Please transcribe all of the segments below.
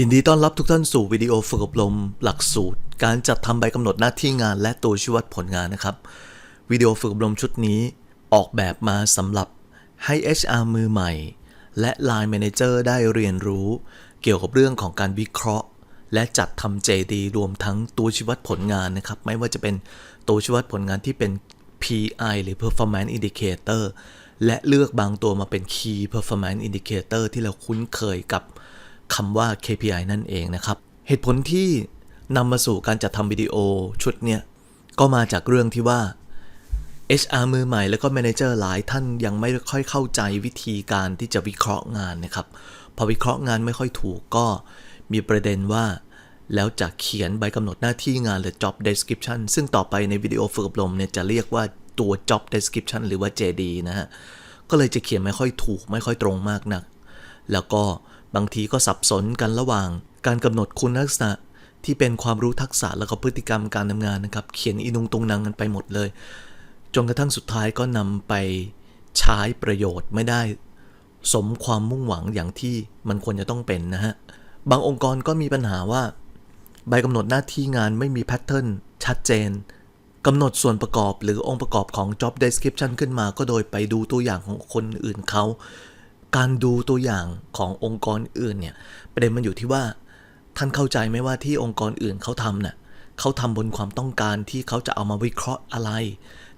ยินดีต้อนรับทุกท่านสู่วิดีโอฝึกอบรมหลักสูตร การจัดทำใบกำหนดหน้าที่งานและตัวชี้วัดผลงานนะครับ วิดีโอฝึกอบรมชุดนี้ออกแบบมาสำหรับให้ HR มือใหม่ และ Line Manager ได้เรียนรู้ เกี่ยวกับเรื่องของการวิเคราะห์ และจัดทำ JD รวมทั้งตัวชี้วัดผลงานนะครับ ไม่ว่าจะเป็นตัวชี้วัดผลงานที่เป็น PI หรือ Performance Indicator และเลือกบางตัวมาเป็น Key Performance Indicator ที่เราคุ้นเคยกับ คำว่า KPI นั่นเองนะครับ เหตุผลที่นำมาสู่การจัดทำวิดีโอชุดเนี้ยก็มาจากเรื่องที่ว่า HR มือใหม่แล้วก็แมเนเจอร์หลายท่านยังไม่ค่อยเข้าใจวิธีการที่จะวิเคราะห์งานนะครับ พอวิเคราะห์งานไม่ค่อยถูกก็มีประเด็นว่า แล้วจะเขียนใบกำหนดหน้าที่งานหรือ job description ซึ่งต่อไปในวิดีโอฝึกอบรมเนี่ยจะเรียกว่าตัว job description หรือว่า JD นะฮะ ก็เลยจะเขียนไม่ค่อยถูกไม่ค่อยตรงมากนัก แล้วก็ บางทีก็สับสนกันระหว่าง การกำหนดคุณลักษณะที่เป็นความรู้ทักษะแล้วก็พฤติกรรมการทำงานนะครับ เขียนอีนุงตรงนังกันไปหมดเลย จนกระทั่งสุดท้ายก็นำไปใช้ประโยชน์ไม่ได้ สมความมุ่งหวังอย่างที่มันควรจะต้องเป็นนะฮะ บางองค์กรก็มีปัญหาว่า ใบกำหนดหน้าที่งานไม่มีแพทเทิร์นชัดเจนกำหนดส่วนประกอบหรือองค์ประกอบของ job description ขึ้นมาก็โดยไปดูตัวอย่างของคนอื่นเขา การดูตัวอย่างขององค์กรอื่นเนี่ยประเด็นมันอยู่ที่ว่าท่านเข้าใจไหมว่าที่องค์กรอื่นเขาทำน่ะเขาทำบนความต้องการที่เขาจะเอามาวิเคราะห์อะไร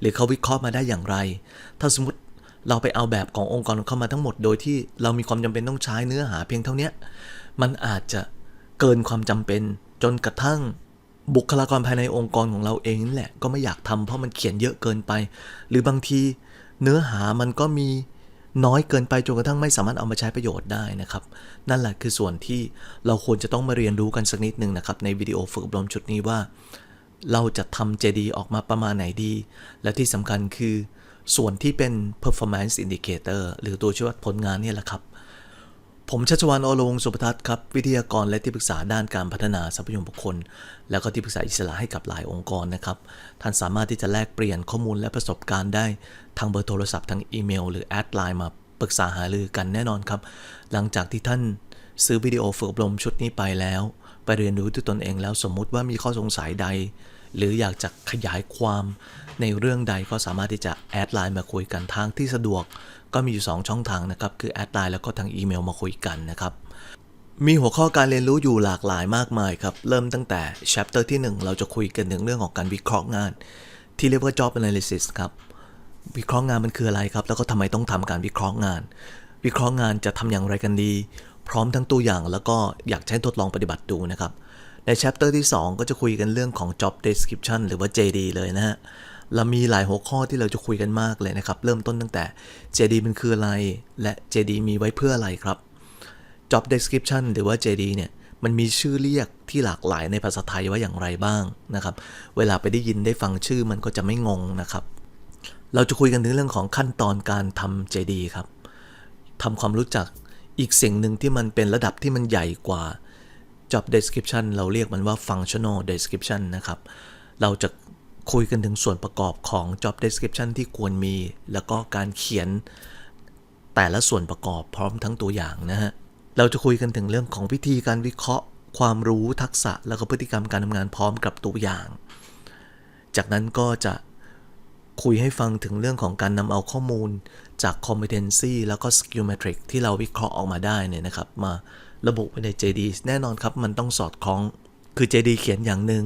หรือเขาวิเคราะห์มาได้อย่างไร ถ้าสมมติเราไปเอาแบบขององค์กรเข้ามาทั้งหมดโดยที่เรามีความจำเป็นต้องใช้เนื้อหาเพียงเท่านี้มันอาจจะเกินความจำเป็น จนกระทั่งบุคลากรภายในองค์กรของเราเองนี่แหละก็ไม่อยากทำเพราะมันเขียนเยอะเกินไป หรือบางทีเนื้อหามันก็มี น้อยเกินไปจนกระทั่งไม่สามารถเอามาใช้ประโยชน์ได้นะครับ นั่นแหละคือส่วนที่เราควรจะต้องมาเรียนรู้กันสักนิดหนึ่งนะครับ ในวิดีโอฝึกอบรมชุดนี้ว่า เราจะทำเจดีออกมาประมาณไหนดี และที่สำคัญคือ ส่วนที่เป็น performance indicator หรือตัวชี้วัดผลงานนี่แหละครับ ผมชัชวานโอโลวงสุปทัศน์ครับ วิทยากรและที่ปรึกษาด้านการพัฒนาทรัพยากรบุคคล แล้วก็ที่ปรึกษาอิสระให้กับหลายองค์กรนะครับ ท่านสามารถที่จะแลกเปลี่ยนข้อมูลและประสบการณ์ได้ ทางเบอร์โทรศัพท์ทางอีเมล หรือแอดไลน์มาปรึกษาหารือกันแน่นอนครับ หลังจากที่ท่านซื้อวิดีโอฝึกอบรมชุดนี้ไปแล้ว ไปเรียนรู้ด้วยตนเองแล้วสมมุติว่ามีข้อสงสัยใด หรืออยากจะขยายความในเรื่องใดก็สามารถที่จะแอดไลน์มาคุยกันทางที่สะดวก ก็มีอยู่ 2 ช่องทางนะครับ คือแอดไลน์แล้วก็ทางอีเมลมาคุยกันนะครับ มีหัวข้อการเรียนรู้อยู่หลากหลายมากมายครับ เริ่มตั้งแต่ chapter ที่ 1 เราจะคุยกันถึงเรื่องของการวิเคราะห์งาน ที่เรียกว่า job analysis ครับวิเคราะห์งานมันคืออะไรครับ แล้วก็ทำไมต้องทำการวิเคราะห์งาน วิเคราะห์งานจะทำอย่างไรกันดี พร้อมทั้งตัวอย่างแล้วก็อยากใช้ทดลองปฏิบัติดูนะครับ ใน chapter ที่ 2 ก็จะคุยกันเรื่องของ job description หรือว่า JD เลยนะฮะเรามีหลายหัวข้อที่เราจะคุยกันมากเลยนะครับ เริ่มต้นตั้งแต่ JD มันคืออะไร และ JD มีไว้เพื่ออะไรครับ job description หรือว่า JD เนี่ยมันมีชื่อเรียกที่หลากหลายในภาษาไทยว่าอย่างไรบ้างนะครับ เวลาไปได้ยินได้ฟังชื่อมันก็จะไม่งงนะครับ เราจะคุยกันถึงเรื่องของขั้นตอนการทำ JD ครับทำความรู้จักอีกสิ่งหนึ่งที่มันเป็นระดับที่มันใหญ่กว่า job description เราเรียกมันว่า functional description นะครับ เราจะคุยกันถึงส่วนประกอบของ job description ที่ควรมี แล้วก็การเขียนแต่ละส่วนประกอบพร้อมทั้งตัวอย่างนะฮะ เราจะคุยกันถึงเรื่องของวิธีการวิเคราะห์ ความรู้ทักษะ แล้วก็พฤติกรรมการทำงานพร้อมกับตัวอย่าง จากนั้นก็จะคุยให้ฟังถึงเรื่องของการนำเอาข้อมูลจาก competency แล้วก็ skill metric ที่เราวิเคราะห์ออกมาได้เนี่ยนะครับ มา ระบุไว้ใน JD แน่นอนครับ มันต้องสอดคล้อง คือ JD เขียนอย่างหนึ่ง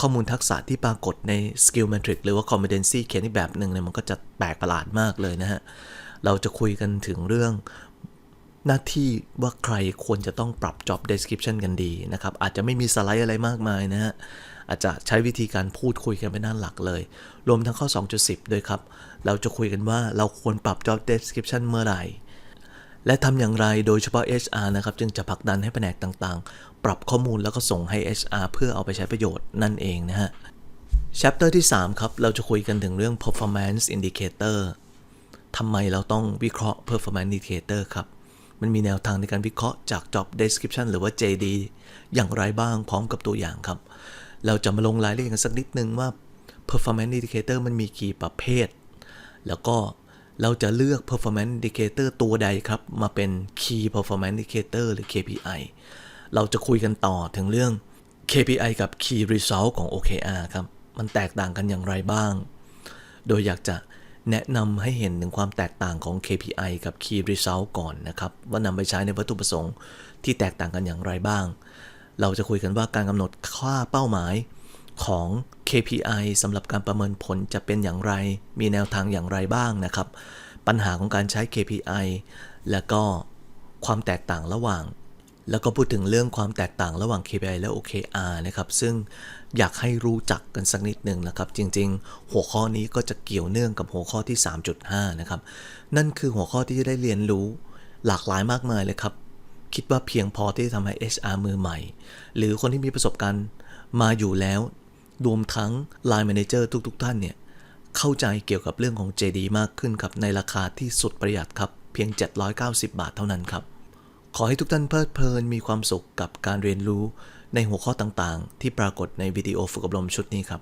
ข้อมูลทักษะที่ปรากฏใน skill metric หรือว่า competency เขียนอีกแบบหนึ่งเนี่ยมันก็จะแปลกประหลาดมากเลยนะฮะ เราจะคุยกันถึงเรื่องหน้าที่ว่าใครควรจะต้องปรับ job description กันดีนะครับ อาจจะไม่มีสไลด์อะไรมากมายนะฮะ อาจจะใช้วิธีการพูดคุยกันเป็นด้านหลักเลย รวมทั้งข้อ 2.10 ด้วยครับ เราจะคุยกันว่าเราควรปรับ job description เมื่อไหร่ และทำอย่างไรโดยเฉพาะ HR นะครับจึงจะผลักดันให้แผนกต่างๆ ปรับข้อมูลแล้วก็ส่งให้ HR เพื่อเอาไปใช้ประโยชน์นั่นเองนะฮะ chapter ที่ 3 ครับ เราจะคุยกันถึงเรื่อง performance indicator ทำไมเราต้องวิเคราะห์ performance indicator ครับ มันมีแนวทางในการวิเคราะห์จาก job description หรือว่า JD อย่างไรบ้างพร้อมกับตัวอย่างครับ เราจะมาลงรายละเอียดกันสักนิดนึงว่า performance indicator มันมีกี่ประเภท แล้วก็ เราจะเลือก performance indicator ตัวใดครับ มาเป็น key performance indicator หรือ KPI เราจะคุยกันต่อถึงเรื่อง KPI กับ Key Result ของ OKR ครับ มันแตกต่างกันอย่างไรบ้าง โดยอยากจะแนะนำให้เห็นถึงความแตกต่างของ KPI กับ Key Result ก่อนนะครับ ว่านำไปใช้ในวัตถุประสงค์ที่แตกต่างกันอย่างไรบ้าง เราจะคุยกันว่าการกำหนดค่าเป้าหมาย ของ KPI สำหรับการประเมินผลจะเป็นอย่างไร มีแนวทางอย่างไรบ้างนะครับ ปัญหาของการใช้ KPI แล้วก็ความแตกต่างระหว่าง แล้วก็พูดถึงเรื่องความแตกต่างระหว่าง KPI และ OKR นะครับ ซึ่งอยากให้รู้จักกันสักนิดหนึ่งนะครับ จริงๆ หัวข้อนี้ก็จะเกี่ยวเนื่องกับหัวข้อที่ 3.5 นะครับ นั่นคือหัวข้อที่จะได้เรียนรู้หลากหลายมากมายเลยครับคิดว่าเพียงพอที่จะทำให้ HR มือใหม่ หรือคนที่มีประสบการณ์มาอยู่แล้ว รวมทั้ง Line Manager ทุกๆท่านเนี่ย เข้าใจเกี่ยวกับเรื่องของ JD มากขึ้นครับ ในราคาที่สุดประหยัดครับ เพียง 790 บาทเท่านั้นครับ ขอให้ทุกท่านเพลิดเพลินมีความสุขกับการเรียนรู้ในหัวข้อต่างๆ ที่ปรากฏในวิดีโอฝึกอบรมชุดนี้ครับ